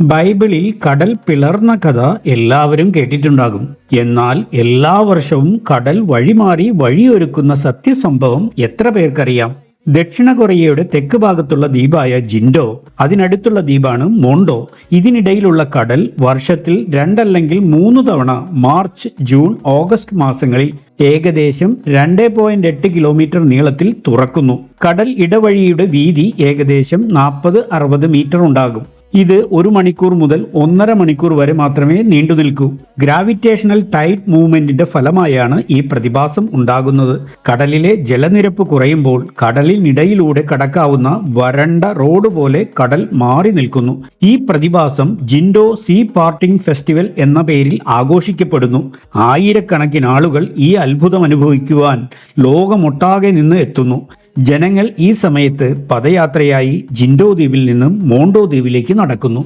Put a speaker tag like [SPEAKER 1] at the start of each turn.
[SPEAKER 1] ബൈബിളിൽ കടൽ പിളർന്ന കഥ എല്ലാവരും കേട്ടിട്ടുണ്ടാകും. എന്നാൽ എല്ലാ വർഷവും കടൽ വഴിമാറി വഴിയൊരുക്കുന്ന സത്യസംഭവം എത്ര പേർക്കറിയാം? ദക്ഷിണ കൊറിയയുടെ തെക്ക് ഭാഗത്തുള്ള ദ്വീപായ ജിൻഡോ അതിനടുത്തുള്ള ദ്വീപാണ് മോണ്ടോ. ഇതിനിടയിലുള്ള കടൽ വർഷത്തിൽ രണ്ടല്ലെങ്കിൽ മൂന്ന് തവണ മാർച്ച് ജൂൺ ഓഗസ്റ്റ് മാസങ്ങളിൽ ഏകദേശം രണ്ട് പോയിന്റ് എട്ട് കിലോമീറ്റർ നീളത്തിൽ തുറക്കുന്നു. കടൽ ഇടവഴിയുടെ വീതി ഏകദേശം നാൽപ്പത് അറുപത് മീറ്റർ ഉണ്ടാകും. ഇത് ഒരു മണിക്കൂർ മുതൽ ഒന്നര മണിക്കൂർ വരെ മാത്രമേ നീണ്ടു നിൽക്കൂ. ഗ്രാവിറ്റേഷണൽ ടൈറ്റ് മൂവ്മെന്റിന്റെ ഫലമായാണ് ഈ പ്രതിഭാസം ഉണ്ടാകുന്നത്. കടലിലെ ജലനിരപ്പ് കുറയുമ്പോൾ കടലിനിടയിലൂടെ കടക്കാവുന്ന വരണ്ട റോഡ് പോലെ കടൽ മാറി നിൽക്കുന്നു. ഈ പ്രതിഭാസം ജിൻഡോ സീ പാർട്ടിംഗ് ഫെസ്റ്റിവൽ എന്ന പേരിൽ ആഘോഷിക്കപ്പെടുന്നു. ആയിരക്കണക്കിന് ആളുകൾ ഈ അത്ഭുതം അനുഭവിക്കുവാൻ ലോകമൊട്ടാകെ നിന്ന് എത്തുന്നു. ജനങ്ങൾ ഈ സമയത്ത് പദയാത്രയായി ജിൻഡോ ദ്വീപിൽ നിന്നും മോണ്ടോ ദ്വീപിലേക്ക് നടക്കുന്നു.